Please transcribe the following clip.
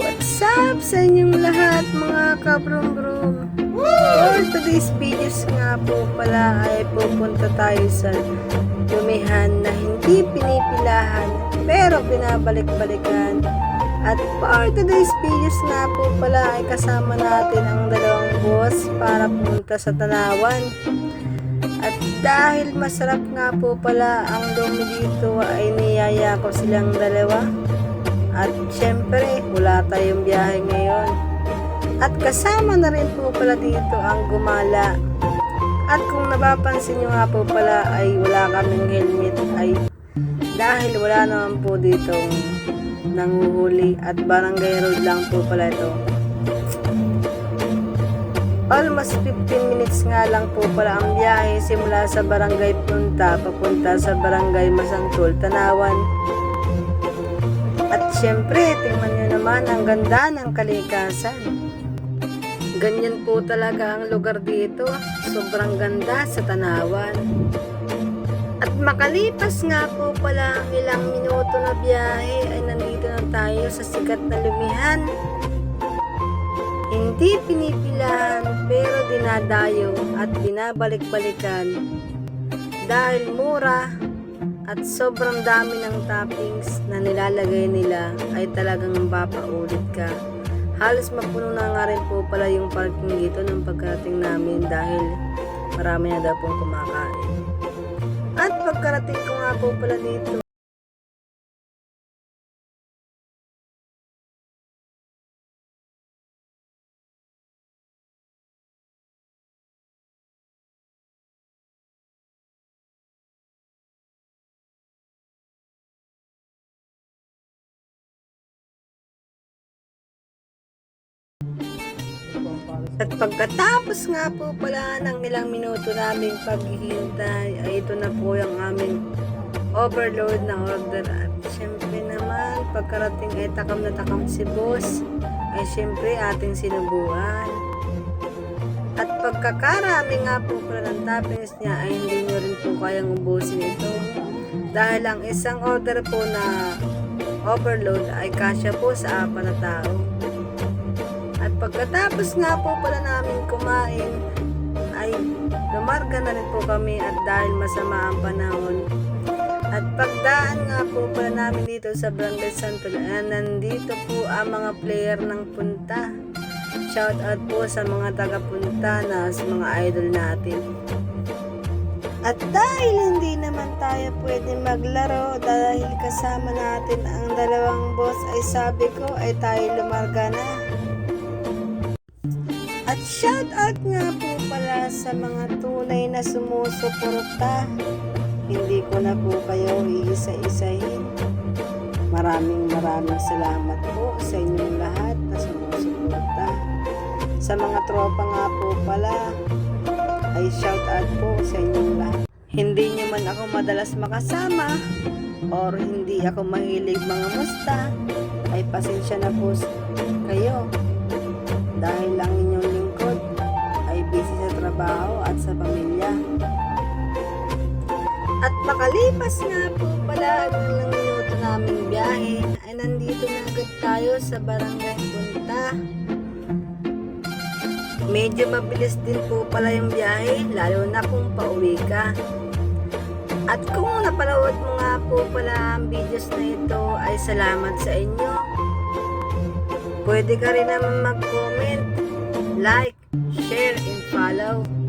What's up sa inyong lahat mga kabrum-brum? For today's videos nga po pala ay pupunta tayo sa lumihan na hindi pinipilahan pero binabalik-balikan. At for today's videos nga po pala ay kasama natin ang dalawang boss para pumunta sa Tanawan. At dahil masarap nga po pala ang lumi dito ay niyaya ko silang dalawa. At syempre, wala tayong biyahe ngayon. At kasama na rin po pala dito ang gumala. At kung napapansin nyo nga po pala ay wala kaming helmet ay dahil wala naman po dito nanguhuli at barangay road lang po pala ito. Almost 15 minutes nga lang po pala ang biyahe simula sa barangay Punta papunta sa barangay Masantol, Tanawan. At syempre, tingnan nyo naman ang ganda ng kalikasan. Ganyan po talaga ang lugar dito. Sobrang ganda sa Tanawan. At makalipas nga po pala ang ilang minuto na biyahe ay nandito na tayo sa sikat na lumihan. Hindi pinipilahan pero dinadayo at binabalik-balikan dahil mura at sobrang dami ng toppings na nilalagay nila ay talagang mapapaulit ka. Halos mapuno na nga rin po pala yung parking dito ng pagkarating namin dahil marami na daw pong kumakain. At pagkarating ko nga po pala dito, At pagkatapos nga po pala ng ilang minuto naming paghihintay, ay ito na po yung aming overload na order. At syempre naman, pagkarating ay takam na takam si boss, ay syempre ating sinubuan. At pagkakarami nga po pala ng toppings niya ay hindi nyo rin po kayang ubusin ito. Dahil ang isang order po na overload ay kasya po sa apat na tao. At pagkatapos nga po pala namin kumain, ay lumarga na rin po kami at dahil masama ang panahon. At pagdaan nga po pala namin dito sa Barangay Santo, ay nandito po ang mga player ng punta. Shout out po sa mga taga-punta na sa mga idol natin. At dahil hindi naman tayo pwede maglaro dahil kasama natin ang dalawang boss ay sabi ko ay tayo lumarga na. At shout out nga po pala sa mga tunay na sumusuporta. Hindi ko na po kayo iisa-isahin. Maraming maraming salamat po sa inyong lahat na sumusuporta. Sa mga tropa nga po pala, ay shout out po sa inyong lahat. Hindi nyo man ako madalas makasama or hindi ako mahilig mga musta, ay pasensya na po kayo dahil lang inyong trabaho at sa pamilya. At makalipas nga po pala ang ilang minuto naming biyahe ay nandito na agad tayo sa barangay Punta. Medyo mabilis din po pala yung biyahe lalo na kung pauwi ka. At kung napanood mo nga po pala ang videos na ito ay salamat sa inyo. Pwede ka rin naman mag-comment, like, share, and follow.